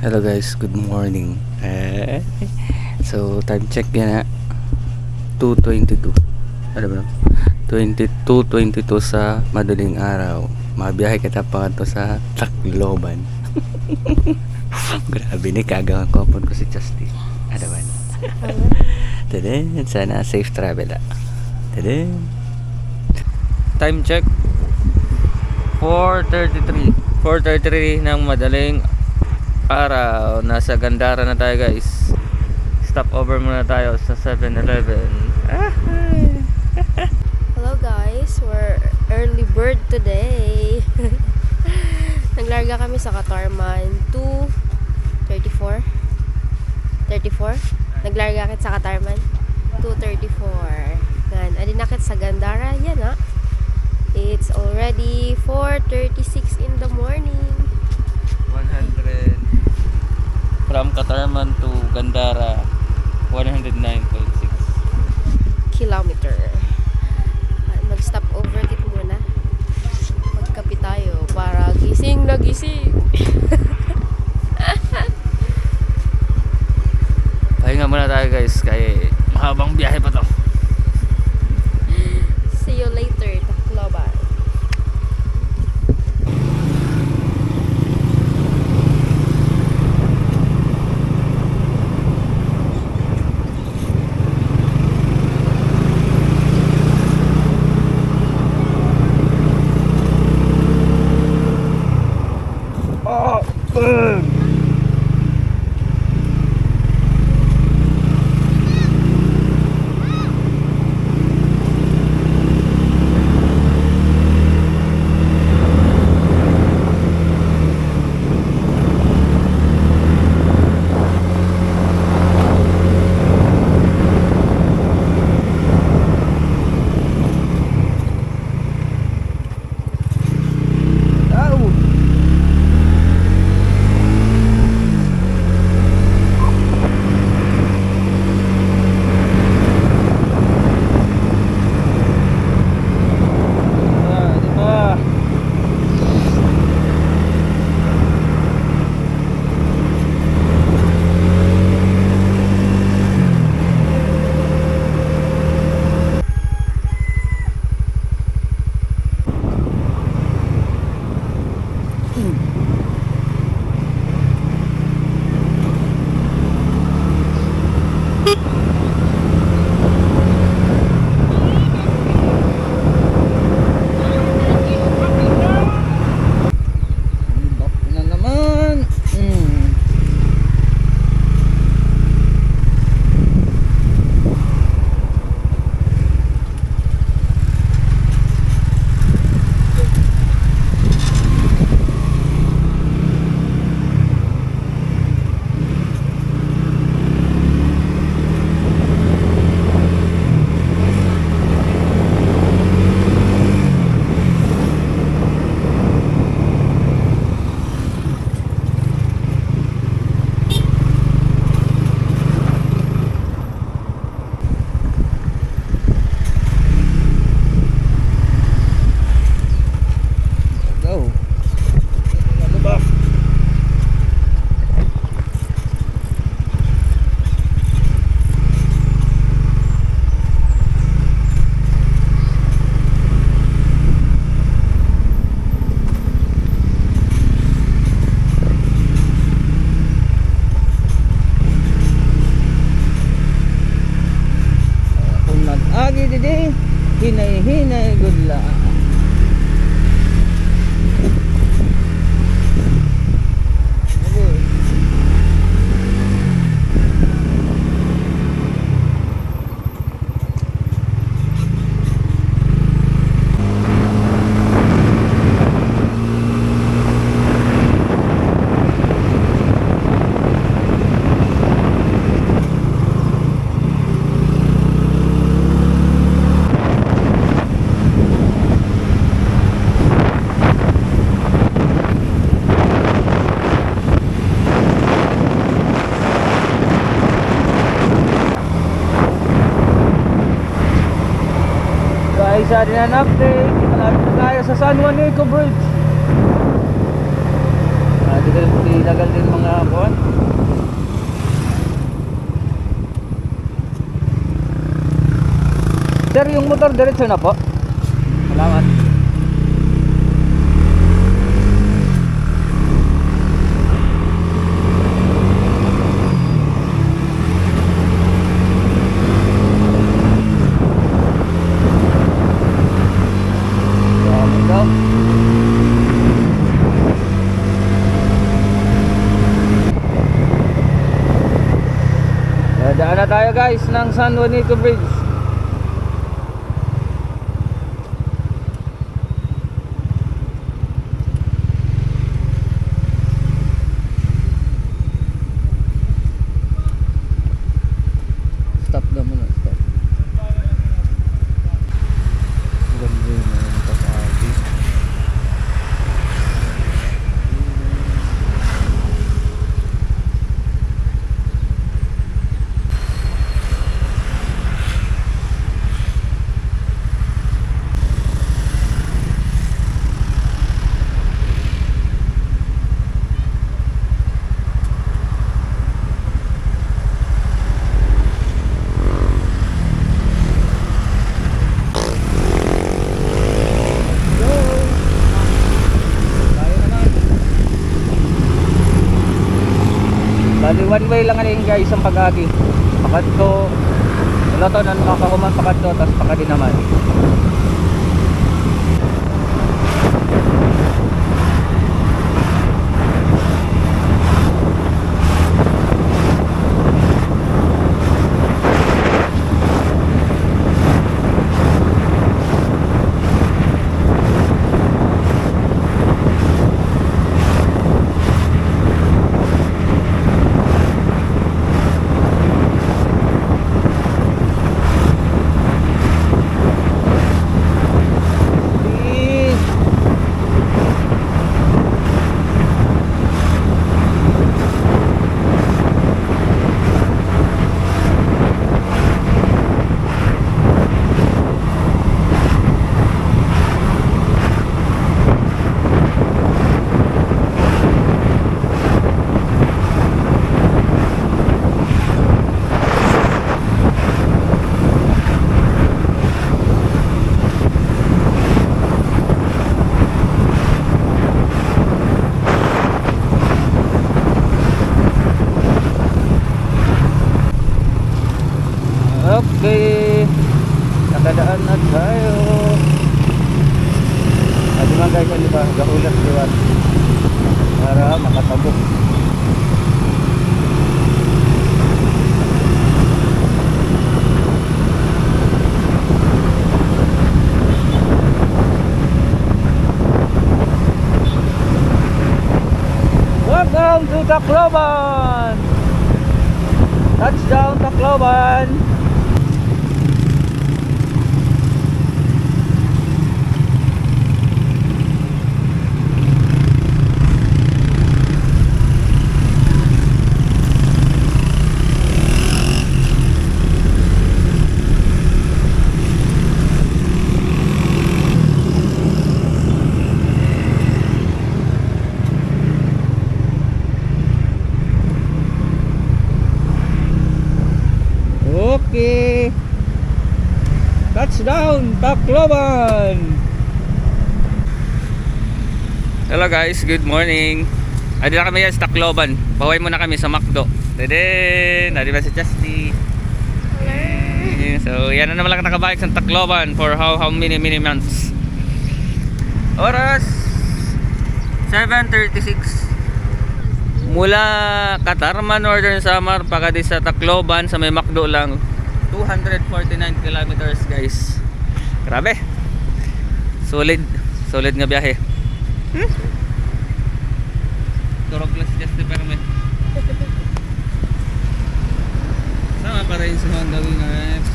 Hello guys, good morning. Eh, so time check yan ha. 2.22. Ano ba? 22.22 sa madaling araw. Mabiyahe kita pa to sa Tacloban. Grabe ni kagang kopon ko si Justin. Ano ba? Tadin, sana safe travel ah. Tadin. Time check. 4.33 4.33 ng madaling araw nasa Gandara na tayo guys. Stop over muna tayo sa 7-Eleven ah, Hello guys, we're early bird today. Naglarga kami sa Katarman. 2.34 34 Naglarga kit sa Katarman. 2.34 Gan, adi na kit sa Gandara. Yan ha It's already 4.36 in the morning from Katarman to Gandara 109.6 kilometer. cooking. Sa din ang update. Malapit na tayo sa San Juan Eco Bridge. Ah, dito, dagal din mga kuan. Sir, yung motor diretso na po. Salamat daw. Dadaan na tayo guys ng San Juanito Bridge. Stop na muna, stop. Ganda yun, yung papagi. Go! Tayo naman. Bali, one way lang rin guys ang pag-agi. Pakad to. Wala na nakakahuman pakad to, tapos pakadi naman. Please. Okay. Nakadaan na tayo. Adi mga guys, ba? Gahulas liwan. Para makatabok. Welcome to Tacloban! Touchdown Tacloban! Okay. Touchdown, Tacloban. Hello guys, good morning. Adi na kami sa Tacloban. Bahay muna kami sa McDo. Teden, adi ba si Chasti? Eh, So, yan na naman lang nakabalik sa Tacloban for how how many many months. Oras 7:36 mula Katarman Northern Samar pagadi sa Tacloban sa may Macdo lang 249 kilometers guys grabe solid solid nga biyahe hmm? turog lang si Justin Perme sama pa rin sa mga gawin apps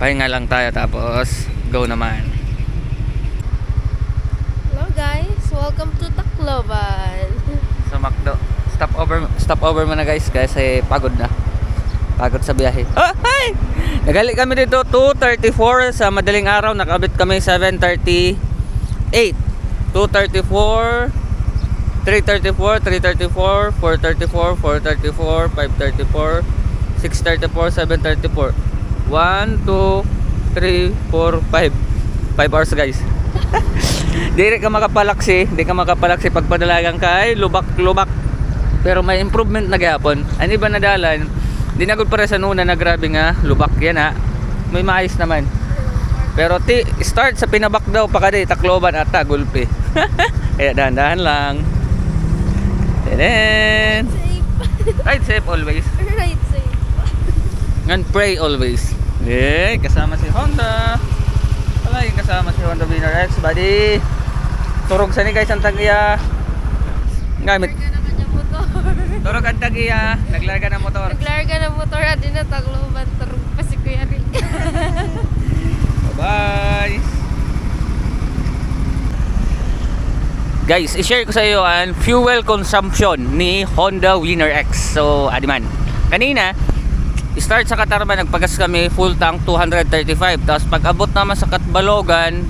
pahinga lang tayo tapos go naman Hello guys, welcome to Tacloban. sa McDo. Stop over stop over muna guys kasi pagod na. Pagod sa biyahe. Ah, hi! Nagali kami dito 2:34 sa madaling araw, nakabit kami 7:38. 234 334 334 434 434 534 634 734 1 2 3 4 5 5 hours guys Di ka makapalaksi, di ka makapalaksi pag padalagang kay lubak-lubak. Pero may improvement na gyapon. Ani ba nadalan? Di na gud para sa nuna na grabe nga lubak yan ha. May maayos naman. Pero ti start sa pinabak daw pa kadi Tacloban at Gulpi. Kaya dahan-dahan lang. Tenen. Safe. Ride safe always. right, safe. And pray always. Eh, kasama si Honda. Wala yung kasama si Honda Winner X, buddy. Turog sa ni guys ang tagiya. Gamit. Naglarga na kanya motor. Turog ang tagiya. Naglarga ng motor. Naglarga na motor at din na tagloban. Tarong pa si Kuya Rick. Bye-bye. Guys, i-share ko sa iyo ang fuel consumption ni Honda Winner X. So, adiman. Kanina, start sa Katarman, nagpagas kami full tank 235. Tapos pag abot naman sa Katbalogan,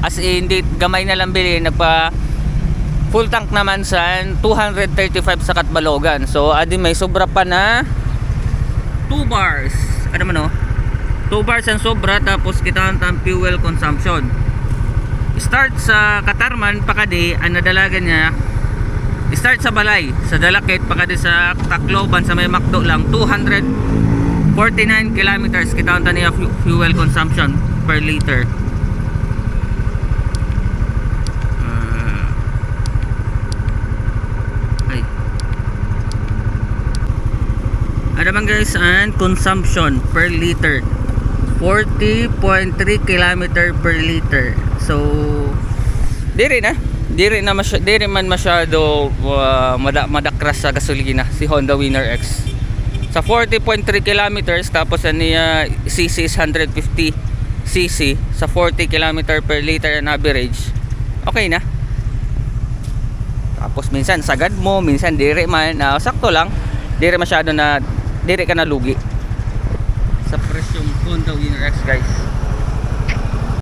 as in, di, gamay na lang bilhin, nagpa full tank naman sa 235 sa Katbalogan. So, adi may sobra pa na 2 bars. Ano man oh? 2 bars ang sobra tapos kita ang fuel consumption. Start sa Katarman pakadi ang nadalagan niya start sa Balay sa Dalakit pakadi sa Tacloban sa may Macdo lang 249 kilometers kita ang taniya fu- fuel consumption per liter. Ano man guys ang consumption per liter? 40.3 kilometer per liter. So di rin ah di rin, na masya, di rin man masyado uh, mada, madakras sa gasolina si Honda Winner X. Sa 40.3 kilometers tapos ang niya CC is 150 cc sa 40 kilometer per liter on average okay na. Tapos minsan sagad mo minsan dire man ah, sakto lang. Dire masyado na dire ka na lugi sa presyong Winner X guys